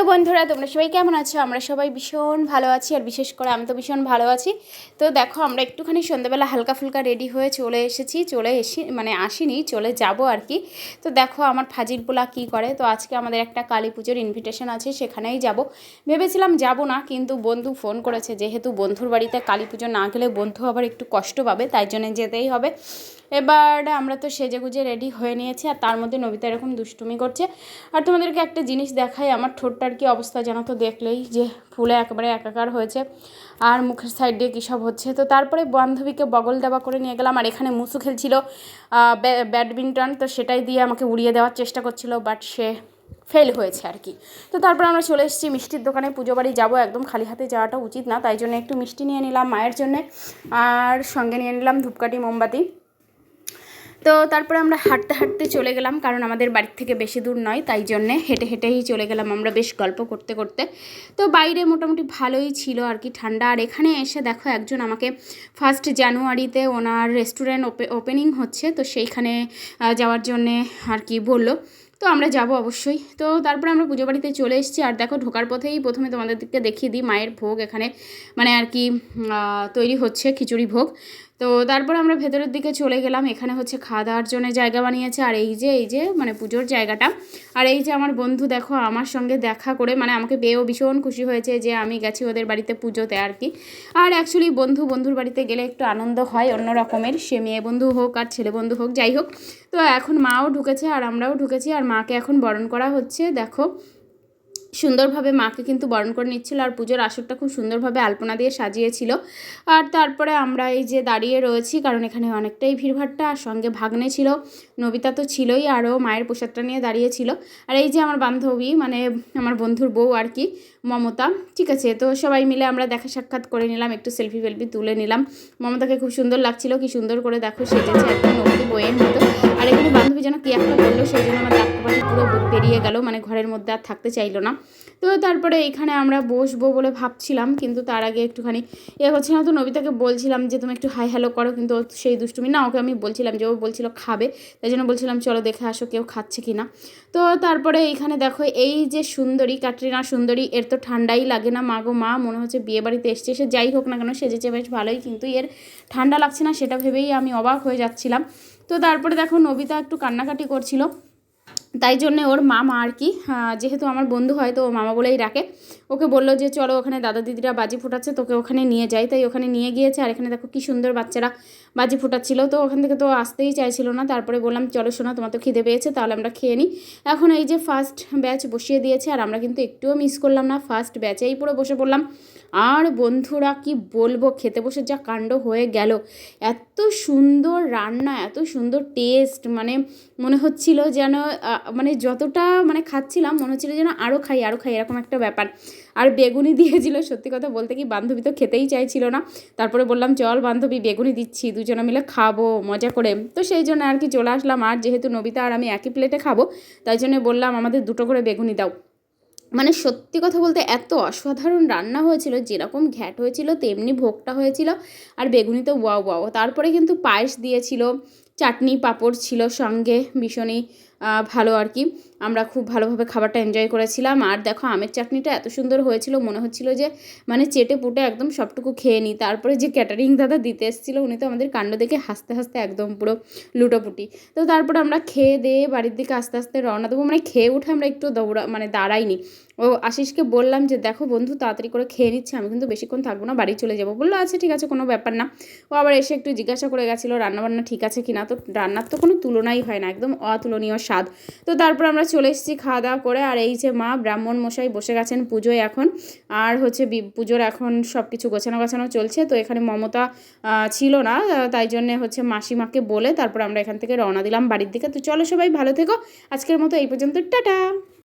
তো বন্ধুরা, তোমরা সবাই কেমন আছো? আমরা সবাই ভীষণ ভালো আছি, আর বিশেষ করে আমি তো ভীষণ ভালো আছি। তো দেখো, আমরা একটুখানি সন্ধ্যাবেলা হালকা ফুলকা রেডি হয়ে চলে এসেছি, চলে এসে মানে আসিনি, চলে যাব আর কি। তো দেখো, আমার ফাজিল পোলা কী করে? তো আজকে আমাদের একটা কালী পুজোর ইনভিটেশন আছে, সেখানেই যাব। ভেবেছিলাম যাব না, কিন্তু বন্ধু ফোন করেছে, যেহেতু বন্ধুর বাড়িতে কালী পুজো না গেলে বন্ধু আবার একটু কষ্ট পাবে, তাই জন্য যেতেই হবে। এবার আমরা তো সেজে গুজে রেডি হয়ে নিয়েছি আর তার মধ্যে নবিতা এরকম দুষ্টুমি করছে। আর তোমাদেরকে একটা জিনিস দেখাই, আমার ঠোঁটটার কি অবস্থা জানো তো দেখলেই? যে ফুলে একেবারে একাকার হয়েছে আর মুখের সাইড দিয়ে কী সব হচ্ছে। তো তারপরে বান্ধবীকে বগল দেওয়া করে নিয়ে গেলাম আর এখানে মুসু খেলছিল ব্যাডমিন্টন। তো সেটাই দিয়ে আমাকে উড়িয়ে দেওয়ার চেষ্টা করছিল বাট সে ফেল হয়েছে আর কি। তো তারপর আমরা চলে এসেছি মিষ্টির দোকানে, পুজো বাড়ি যাব একদম খালি হাতে যাওয়াটা উচিত না, তাই জন্য একটু মিষ্টি নিয়ে নিলাম মায়ের জন্যে। আর সঙ্গে নিয়ে নিলাম ধূপকাঠি, মোমবাতি। তো তারপরে আমরা হাঁটতে হাঁটতে চলে গেলাম, কারণ আমাদের বাড়ির থেকে বেশি দূর নয়, তাই জন্যে হেঁটে হেঁটেই চলে গেলাম আমরা বেশ গল্প করতে করতে। তো বাইরে মোটামুটি ভালোই ছিল আর কি ঠান্ডা, আর এখানে এসে দেখো একজন আমাকে ফার্স্ট জানুয়ারিতে ওনার রেস্টুরেন্ট ওপেনিং হচ্ছে, তো সেইখানে যাওয়ার জন্যে আর কি বলল। তো আমরা যাব অবশ্যই। তো তারপরে আমরা পুজো বাড়িতে চলে এসেছি, আর দেখো ঢোকার পথেই প্রথমে তোমাদেরকে দেখিয়ে দিই মায়ের ভোগ এখানে মানে আর কি তৈরি হচ্ছে খিচুড়ি ভোগ। তো তারপর আমরা ভেতরের দিকে চলে গেলাম। এখানে হচ্ছে খাওয়া দাওয়ার জন্য জায়গা বানিয়েছে। আর এই যে এই যে মানে পুজোর জায়গাটা। আর এই যে আমার বন্ধু, দেখো, আমার সঙ্গে দেখা করে মানে আমাকে পেয়েও ভীষণ খুশি হয়েছে যে আমি গেছি ওদের বাড়িতে পুজোতে আর কি। আর অ্যাকচুয়ালি বন্ধু, বন্ধুর বাড়িতে গেলে একটু আনন্দ হয় অন্য রকমের। সে মেয়ে বন্ধু হোক আর ছেলে বন্ধু হোক, যাই হোক। তো এখন মাও ঢুকেছে আর আমরাও ঢুকেছি। আর মাকে এখন বরণ করা হচ্ছে, দেখো। সুন্দরভাবে মাকে কিন্তু বরণ করে নিচ্ছিল আর পুজোর আসরটা খুব সুন্দরভাবে আলপনা দিয়ে সাজিয়েছিল। আর তারপরে আমরা এই যে দাঁড়িয়ে রয়েছি, কারণ এখানে অনেকটাই ভিড়ভাট্টা আর সঙ্গে ভাগ্নে ছিল, নবিতা তো ছিলই আরও মায়ের পোশাকটা নিয়ে দাঁড়িয়েছিল। আর এই যে আমার বান্ধবী মানে আমার বন্ধুর বউ আর কি, মমতা, ঠিক আছে? তো সবাই মিলে আমরা দেখা সাক্ষাৎ করে নিলাম, একটু সেলফি ফেলফি তুলে নিলাম। মমতাকে খুব সুন্দর লাগছিল, কি সুন্দর করে দেখো সেজেছে একদম নবী বইয়ের মতো। আর এখানে বান্ধবী যেন কি একটা বলল সেই জন্য আমার দাগ পুরো বেরিয়ে গেল মানে ঘরের মধ্যে আর থাকতে চাইলো না। তো তারপরে এখানে আমরা বসবো বলে ভাবছিলাম, কিন্তু তার আগে একটুখানি এ হচ্ছে না তো নবিতাকে বলছিলাম যে, তুমি একটু হাই হ্যালো করো। কিন্তু সেই দুষ্টুমি, না, ওকে আমি বলছিলাম যে, ও বলছিল খাবে, তাই জন্য বলছিলাম, চলো দেখে আসো কেউ খাচ্ছে কি না তো তারপরে এইখানে দেখো, এই যে সুন্দরী, ক্যাটরিনা সুন্দরী, এর তো ঠান্ডাই লাগে না, মা গো, মা, মনে হচ্ছে বিয়ে বাড়িতে এসছে, সে যাই হোক না কেন, সেজেছে বেশ ভালোই, কিন্তু এর ঠান্ডা লাগছে না, সেটা ভেবেই আমি অবাক হয়ে যাচ্ছিলাম। তো তারপরে দেখো নবিতা একটু কান্নাকাটি করছিল। তাই জন্যে ওর মামা আর কি যেহেতু আমার বন্ধু হয় তো ও মামা বলেই রাখে ওকে বলল যে, চলো ওখানে দাদা দিদিরা বাজি ফোটাচ্ছে, তোকে ওখানে নিয়ে যাই। তাই ওখানে নিয়ে গিয়েছে। আর এখানে দেখো কী সুন্দর বাচ্চারা বাজি ফোটাচ্ছিল। তো ওখান থেকে তো আসতেই চাইছিল না। তারপরে বললাম, চলো শোনা তোমার তো খিদে পেয়েছে, তাহলে আমরা খেয়ে নিই এখন এই যে ফার্স্ট ব্যাচ বসিয়ে দিয়েছে, আর আমরা কিন্তু একটুও মিস করলাম না। ফার্স্ট ব্যাচেই পুরো বসে পড়লাম। আর বন্ধুরা কি বলব, খেতে বসে যা কাণ্ড হয়ে গেল। এত সুন্দর রান্না, এত সুন্দর টেস্ট মানে মনে হচ্ছিল যেন মানে যতটা মানে খাচ্ছিলাম, মনে হচ্ছিল যেন আরও খাই আরও খাই, এরকম একটা ব্যাপার। আর বেগুনি দিয়েছিল, সত্যি কথা বলতে কি বান্ধবী তো খেতেই চাইছিল না। তারপরে বললাম, চল বান্ধবী, বেগুনি দিচ্ছি, দুজনে মিলে খাব, মজা করে। তো সেই জন্য আর কি চলে আসলাম। আর যেহেতু নবিতা আর আমি একই প্লেটে খাব, তাই জন্য বললাম, আমাদের দুটো করে বেগুনি দাও। মানে সত্যি কথা বলতে এত অসাধারণ রান্না হয়েছিল, যেরকম ঘ্যাট হয়েছিল, তেমনি ভোগটা হয়েছিল আর বেগুনি তো ওয়াও ওয়াও। তারপরে কিন্তু পায়েস দিয়েছিল, চাটনি পাঁপড় ছিল সঙ্গে ভীষণই ভালো আর কি। আমরা খুব ভালোভাবে খাবারটা এনজয় করেছিলাম। আর দেখো, আমের চাটনিটা এত সুন্দর হয়েছিল, মনে হচ্ছিল যে মানে চেটে পুটে একদম সবটুকু খেয়ে নিই তারপরে যে ক্যাটারিং দাদা দিতে এসেছিল, উনি তো আমাদের কাণ্ড দেখে হাসতে হাসতে একদম পুরো লুটোপুটি। তো তারপর আমরা খেয়ে দিয়ে বাড়ির দিকে আস্তে আস্তে রওনা দেবো। মানে খেয়ে উঠে আমরা একটু দৌড়া মানে দাঁড়াইনি। ও আশিসকে বললাম যে, দেখো বন্ধু, তাড়াতাড়ি করে খেয়ে নিচ্ছে, আমি কিন্তু বেশিক্ষণ থাকব না, বাড়ি চলে যাব। বলল আচ্ছা ঠিক আছে, কোনো ব্যাপার না। ও আবার এসে একটু জিজ্ঞাসা করে গেছিল, রান্নাবান্না ঠিক আছে কি না তো রান্নার তো কোনো তুলনাই হয় না, একদম অতুলনীয় স্বাদ তো তারপর আমরা চলে এসেছি খাওয়া দাওয়া করে। আর এই যে মা ব্রাহ্মণ মশাই বসে গেছেন পুজোয় এখন। আর হচ্ছে পুজোর এখন সব কিছু গোছানো গোছানো চলছে। তো এখানে মমতা ছিল না তাই জন্যে হচ্ছে মাসিমাকে বলে তারপর আমরা এখান থেকে রওনা দিলাম বাড়ির দিকে। তো চলো সবাই ভালো থেকো। আজকের মতো এই পর্যন্ত। টাটা!